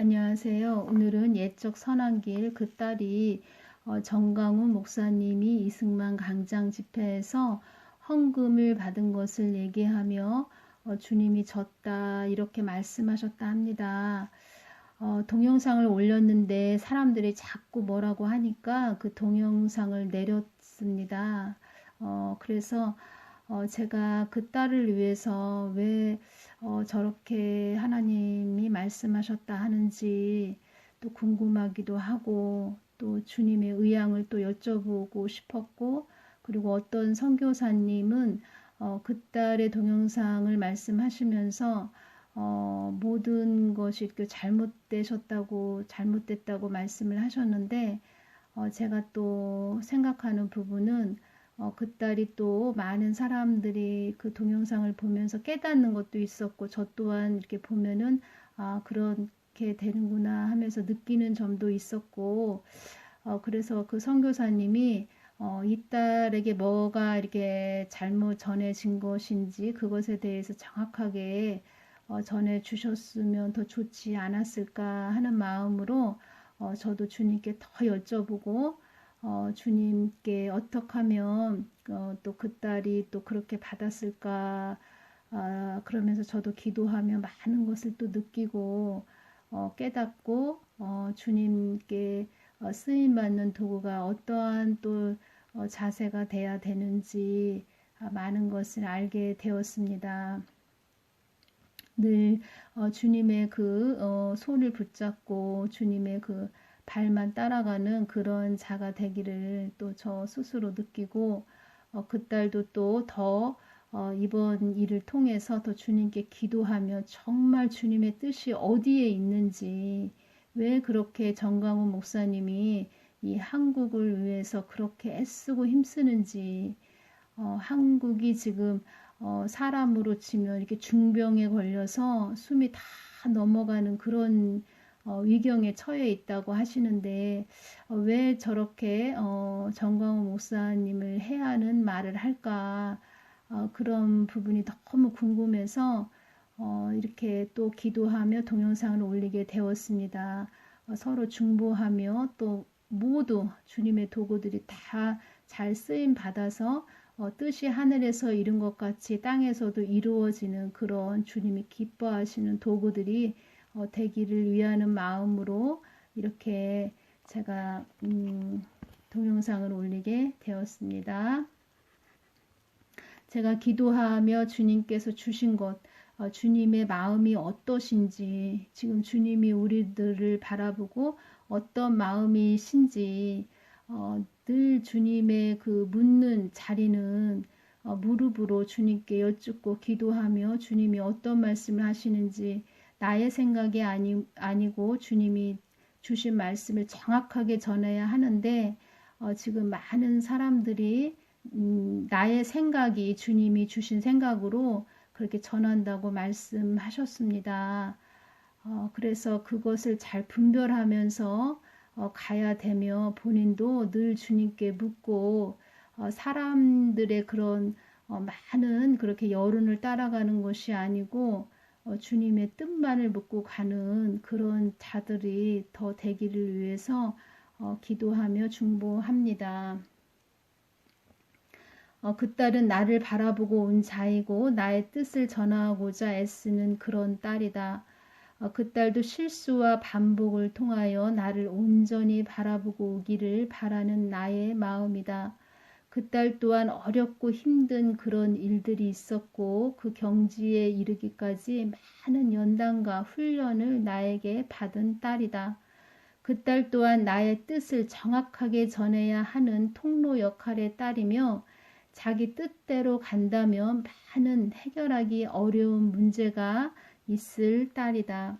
안녕하세요. 오늘은 옛적 선한 길 그 딸이 어, 정강훈 목사님이 이승만 강장 집회에서 헌금을 받은 것을 얘기하며 어, 주님이 졌다 이렇게 말씀하셨다 합니다. 어, 동영상을 올렸는데 사람들이 자꾸 뭐라고 하니까 그 동영상을 내렸습니다. 어, 그래서 어, 제가 그 딸을 위해서 왜 어, 저렇게 하나님이 말씀하셨다 하는지 또 궁금하기도 하고 또 주님의 의향을 또 여쭤보고 싶었고 그리고 어떤 선교사님은 어, 그 딸의 동영상을 말씀하시면서 어, 모든 것이 이렇게 잘못되셨다고 잘못됐다고 말씀을 하셨는데 어, 제가 또 생각하는 부분은 어, 그 딸이 또 많은 사람들이 그 동영상을 보면서 깨닫는 것도 있었고 저 또한 이렇게 보면은 아 그렇게 되는구나 하면서 느끼는 점도 있었고 어, 그래서 그 선교사님이 어, 이 딸에게 뭐가 이렇게 잘못 전해진 것인지 그것에 대해서 정확하게 어, 전해 주셨으면 더 좋지 않았을까 하는 마음으로 어, 저도 주님께 더 여쭤보고 어, 주님께 어떻게 하면 어, 또 그 딸이 또 그렇게 받았을까 아, 그러면서 저도 기도하며 많은 것을 또 느끼고 어, 깨닫고 어, 주님께 어, 쓰임 받는 도구가 어떠한 또 어, 자세가 돼야 되는지 아, 많은 것을 알게 되었습니다. 늘 어, 주님의 그 어, 손을 붙잡고 주님의 그 발만 따라가는 그런 자가 되기를 또 저 스스로 느끼고 어, 그 딸도 또더 어, 이번 일을 통해서 더 주님께 기도하며 정말 주님의 뜻이 어디에 있는지 왜 그렇게 정강훈 목사님이 이 한국을 위해서 그렇게 애쓰고 힘쓰는지 어, 한국이 지금 어, 사람으로 치면 이렇게 중병에 걸려서 숨이 다 넘어가는 그런 어, 위경에 처해 있다고 하시는데 어, 왜 저렇게 어, 정광호 목사님을 해야 하는 말을 할까 어, 그런 부분이 너무 궁금해서 어, 이렇게 또 기도하며 동영상을 올리게 되었습니다. 어, 서로 중보하며 또 모두 주님의 도구들이 다 잘 쓰임 받아서 어, 뜻이 하늘에서 이룬 것 같이 땅에서도 이루어지는 그런 주님이 기뻐하시는 도구들이 어, 되기를 위하는 마음으로 이렇게 제가 음, 동영상을 올리게 되었습니다. 제가 기도하며 주님께서 주신 것, 어, 주님의 마음이 어떠신지, 지금 주님이 우리들을 바라보고 어떤 마음이신지, 어, 늘 주님의 그 묻는 자리는 어, 무릎으로 주님께 여쭙고 기도하며 주님이 어떤 말씀을 하시는지 나의 생각이 아니, 아니고 주님이 주신 말씀을 정확하게 전해야 하는데 어, 지금 많은 사람들이 음, 나의 생각이 주님이 주신 생각으로 그렇게 전한다고 말씀하셨습니다. 어, 그래서 그것을 잘 분별하면서 어, 가야 되며 본인도 늘 주님께 묻고 어, 사람들의 그런 어, 많은 그렇게 여론을 따라가는 것이 아니고 어, 주님의 뜻만을 묻고 가는 그런 자들이 더 되기를 위해서 어, 기도하며 중보합니다. 어, 그 딸은 나를 바라보고 온 자이고 나의 뜻을 전하고자 애쓰는 그런 딸이다. 어, 그 딸도 실수와 반복을 통하여 나를 온전히 바라보고 오기를 바라는 나의 마음이다. 그 딸 또한 어렵고 힘든 그런 일들이 있었고 그 경지에 이르기까지 많은 연단과 훈련을 나에게 받은 딸이다. 그 딸 또한 나의 뜻을 정확하게 전해야 하는 통로 역할의 딸이며 자기 뜻대로 간다면 많은 해결하기 어려운 문제가 있을 딸이다.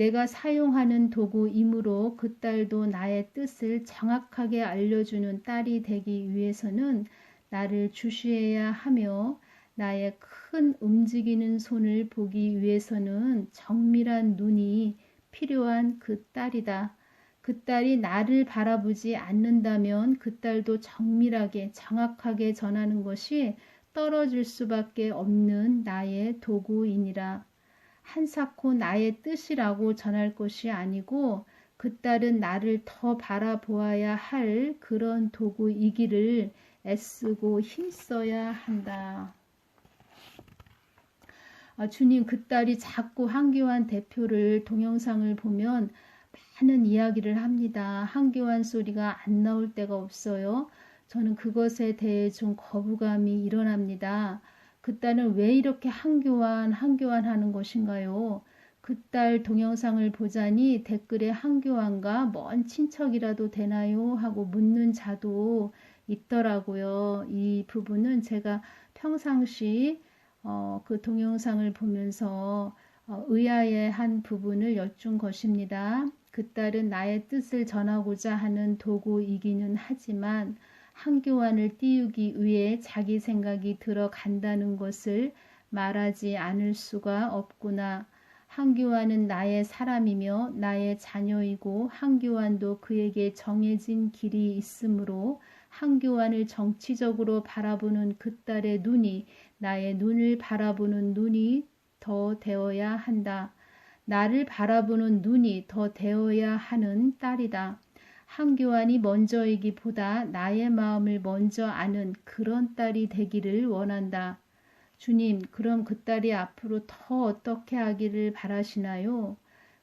내가 사용하는 도구이므로 그 딸도 나의 뜻을 정확하게 알려주는 딸이 되기 위해서는 나를 주시해야 하며 나의 큰 움직이는 손을 보기 위해서는 정밀한 눈이 필요한 그 딸이다. 그 딸이 나를 바라보지 않는다면 그 딸도 정밀하게 정확하게 전하는 것이 떨어질 수밖에 없는 나의 도구이니라. 한사코 나의 뜻이라고 전할 것이 아니고 그 딸은 나를 더 바라보아야 할 그런 도구이기를 애쓰고 힘써야 한다. 아, 주님 그 딸이 자꾸 한교환 대표를 동영상을 보면 많은 이야기를 합니다. 한교환 소리가 안 나올 때가 없어요. 저는 그것에 대해 좀 거부감이 일어납니다. 그 딸은 왜 이렇게 한교환 한교환 하는 것인가요? 그 딸 동영상을 보자니 댓글에 한교환과 먼 친척이라도 되나요? 하고 묻는 자도 있더라고요. 이 부분은 제가 평상시 어, 그 동영상을 보면서 어, 의아해 한 부분을 여쭌 것입니다. 그 딸은 나의 뜻을 전하고자 하는 도구이기는 하지만 한교환을 띄우기 위해 자기 생각이 들어간다는 것을 말하지 않을 수가 없구나. 한교환은 나의 사람이며 나의 자녀이고 한교환도 그에게 정해진 길이 있으므로 한교환을 정치적으로 바라보는 그 딸의 눈이 나의 눈을 바라보는 눈이 더 되어야 한다. 나를 바라보는 눈이 더 되어야 하는 딸이다. 한교환이 먼저이기보다 나의 마음을 먼저 아는 그런 딸이 되기를 원한다. 주님, 그럼 그 딸이 앞으로 더 어떻게 하기를 바라시나요?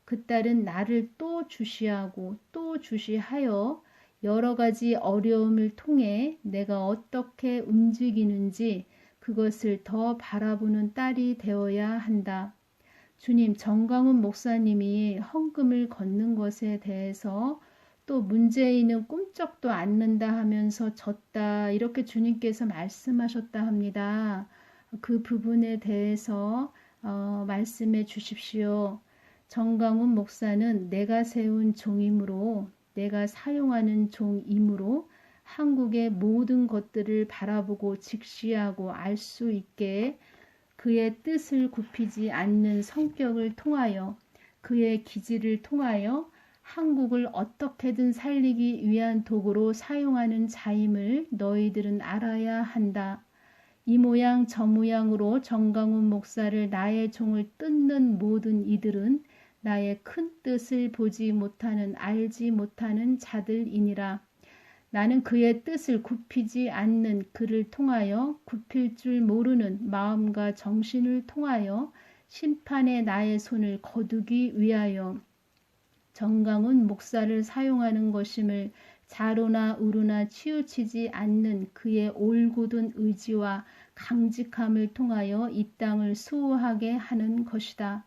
그 딸은 나를 또 주시하고 또 주시하여 여러 가지 어려움을 통해 내가 어떻게 움직이는지 그것을 더 바라보는 딸이 되어야 한다. 주님, 정강훈 목사님이 헌금을 걷는 것에 대해서 또 문재인은 꿈쩍도 않는다 하면서 졌다 이렇게 주님께서 말씀하셨다 합니다. 그 부분에 대해서 어, 말씀해 주십시오. 정강훈 목사는 내가 세운 종이므로 내가 사용하는 종이므로 한국의 모든 것들을 바라보고 직시하고 알 수 있게 그의 뜻을 굽히지 않는 성격을 통하여 그의 기질을 통하여 한국을 어떻게든 살리기 위한 도구로 사용하는 자임을 너희들은 알아야 한다. 이 모양 저 모양으로 정강훈 목사를 나의 종을 뜯는 모든 이들은 나의 큰 뜻을 보지 못하는 알지 못하는 자들이니라. 나는 그의 뜻을 굽히지 않는 그를 통하여 굽힐 줄 모르는 마음과 정신을 통하여 심판의 나의 손을 거두기 위하여 정강은 목사를 사용하는 것임을 자로나 우루나 치우치지 않는 그의 올곧은 의지와 강직함을 통하여 이 땅을 수호하게 하는 것이다.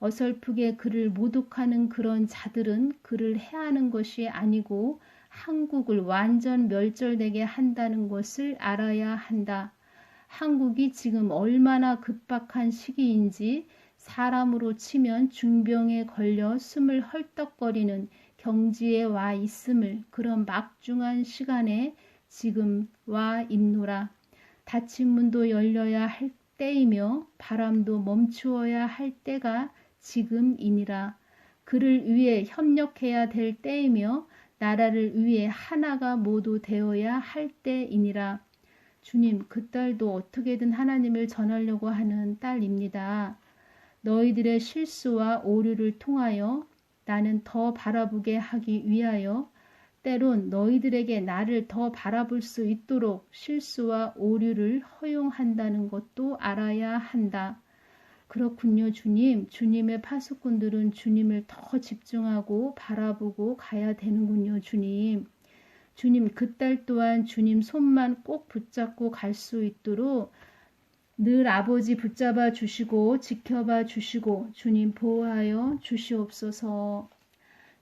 어설프게 그를 모독하는 그런 자들은 그를 해하는 것이 아니고 한국을 완전 멸절되게 한다는 것을 알아야 한다. 한국이 지금 얼마나 급박한 시기인지 사람으로 치면 중병에 걸려 숨을 헐떡거리는 경지에 와 있음을 그런 막중한 시간에 지금 와 있노라. 닫힌 문도 열려야 할 때이며 바람도 멈추어야 할 때가 지금이니라. 그를 위해 협력해야 될 때이며 나라를 위해 하나가 모두 되어야 할 때이니라. 주님, 그 딸도 어떻게든 하나님을 전하려고 하는 딸입니다. 너희들의 실수와 오류를 통하여 나는 더 바라보게 하기 위하여 때론 너희들에게 나를 더 바라볼 수 있도록 실수와 오류를 허용한다는 것도 알아야 한다. 그렇군요, 주님. 주님의 파수꾼들은 주님을 더 집중하고 바라보고 가야 되는군요, 주님. 주님, 그딸 또한 주님 손만 꼭 붙잡고 갈 수 있도록 늘 아버지 붙잡아 주시고 지켜봐 주시고 주님 보호하여 주시옵소서.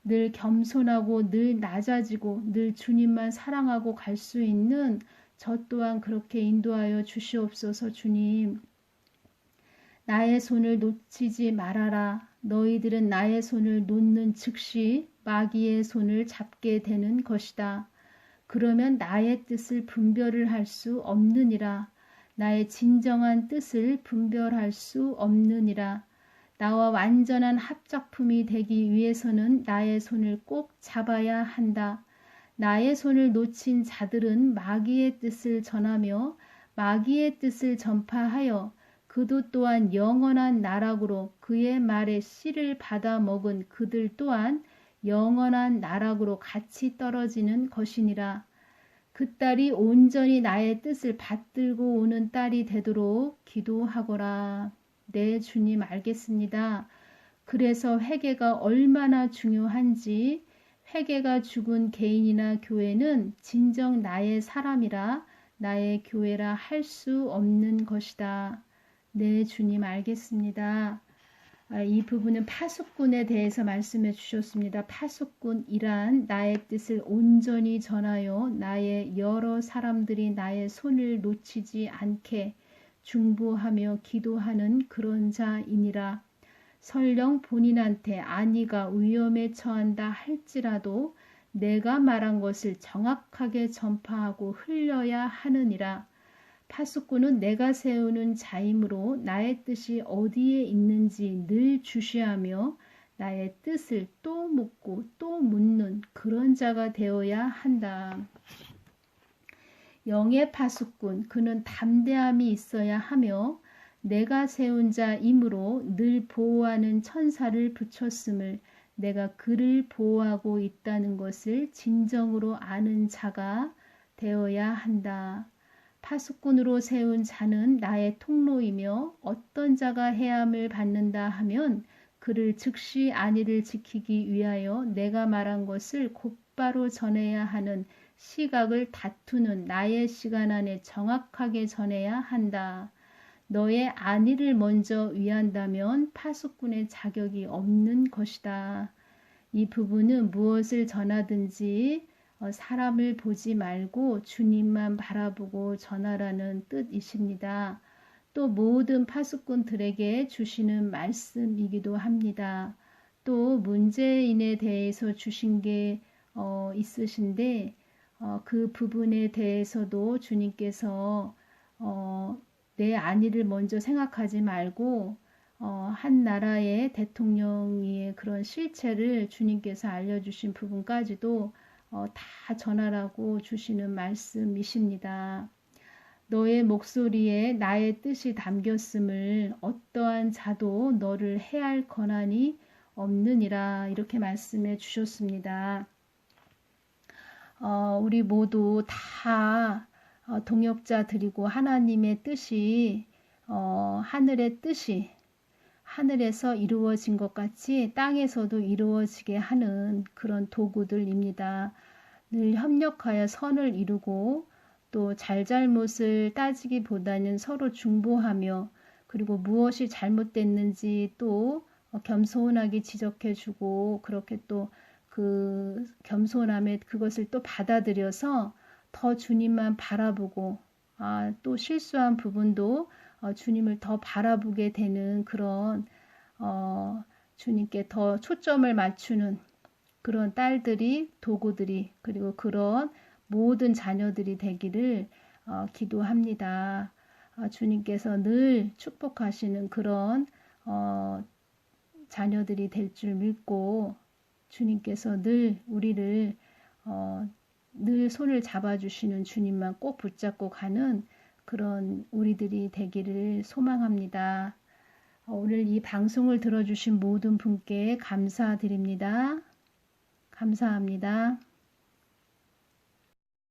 늘 겸손하고 늘 낮아지고 늘 주님만 사랑하고 갈 수 있는 저 또한 그렇게 인도하여 주시옵소서 주님. 나의 손을 놓치지 말아라. 너희들은 나의 손을 놓는 즉시 마귀의 손을 잡게 되는 것이다. 그러면 나의 뜻을 분별을 할 수 없느니라. 나의 진정한 뜻을 분별할 수 없느니라. 나와 완전한 합작품이 되기 위해서는 나의 손을 꼭 잡아야 한다. 나의 손을 놓친 자들은 마귀의 뜻을 전하며 마귀의 뜻을 전파하여 그도 또한 영원한 나락으로 그의 말에 씨를 받아 먹은 그들 또한 영원한 나락으로 같이 떨어지는 것이니라. 그 딸이 온전히 나의 뜻을 받들고 오는 딸이 되도록 기도하거라. 네, 주님 알겠습니다. 그래서 회개가 얼마나 중요한지 회개가 죽은 개인이나 교회는 진정 나의 사람이라 나의 교회라 할 수 없는 것이다. 네, 주님 알겠습니다. 아, 이 부분은 파수꾼에 대해서 말씀해 주셨습니다. 파수꾼이란 나의 뜻을 온전히 전하여 나의 여러 사람들이 나의 손을 놓치지 않게 중보하며 기도하는 그런 자이니라. 설령 본인한테 아니가 위험에 처한다 할지라도 내가 말한 것을 정확하게 전파하고 흘려야 하느니라. 파수꾼은 내가 세우는 자임으로 나의 뜻이 어디에 있는지 늘 주시하며 나의 뜻을 또 묻고 또 묻는 그런 자가 되어야 한다. 영의 파수꾼, 그는 담대함이 있어야 하며 내가 세운 자이므로 늘 보호하는 천사를 붙였음을 내가 그를 보호하고 있다는 것을 진정으로 아는 자가 되어야 한다. 파수꾼으로 세운 자는 나의 통로이며 어떤 자가 해함을 받는다 하면 그를 즉시 안위를 지키기 위하여 내가 말한 것을 곧바로 전해야 하는 시각을 다투는 나의 시간 안에 정확하게 전해야 한다. 너의 안위를 먼저 위한다면 파수꾼의 자격이 없는 것이다. 이 부분은 무엇을 전하든지 어, 사람을 보지 말고 주님만 바라보고 전하라는 뜻이십니다. 또 모든 파수꾼들에게 주시는 말씀이기도 합니다. 또 문재인에 대해서 주신 게 어, 있으신데 어, 그 부분에 대해서도 주님께서 어, 내 안위를 먼저 생각하지 말고 어, 한 나라의 대통령의 그런 실체를 주님께서 알려주신 부분까지도 어, 다 전하라고 주시는 말씀이십니다. 너의 목소리에 나의 뜻이 담겼음을 어떠한 자도 너를 해할 권한이 없느니라 이렇게 말씀해 주셨습니다. 어, 우리 모두 다 어, 동역자들이고 하나님의 뜻이 어, 하늘의 뜻이 하늘에서 이루어진 것 같이 땅에서도 이루어지게 하는 그런 도구들입니다. 늘 협력하여 선을 이루고 또 잘잘못을 따지기보다는 서로 중보하며 그리고 무엇이 잘못됐는지 또 겸손하게 지적해주고 그렇게 또 그 겸손함에 그것을 또 받아들여서 더 주님만 바라보고 아, 또 실수한 부분도 어, 주님을 더 바라보게 되는 그런 어, 주님께 더 초점을 맞추는 그런 딸들이 도구들이 그리고 그런 모든 자녀들이 되기를 어, 기도합니다. 어, 주님께서 늘 축복하시는 그런 어, 자녀들이 될 줄 믿고 주님께서 늘 우리를 어, 늘 손을 잡아주시는 주님만 꼭 붙잡고 가는 그런 우리들이 되기를 소망합니다. 오늘 이 방송을 들어주신 모든 분께 감사드립니다. 감사합니다.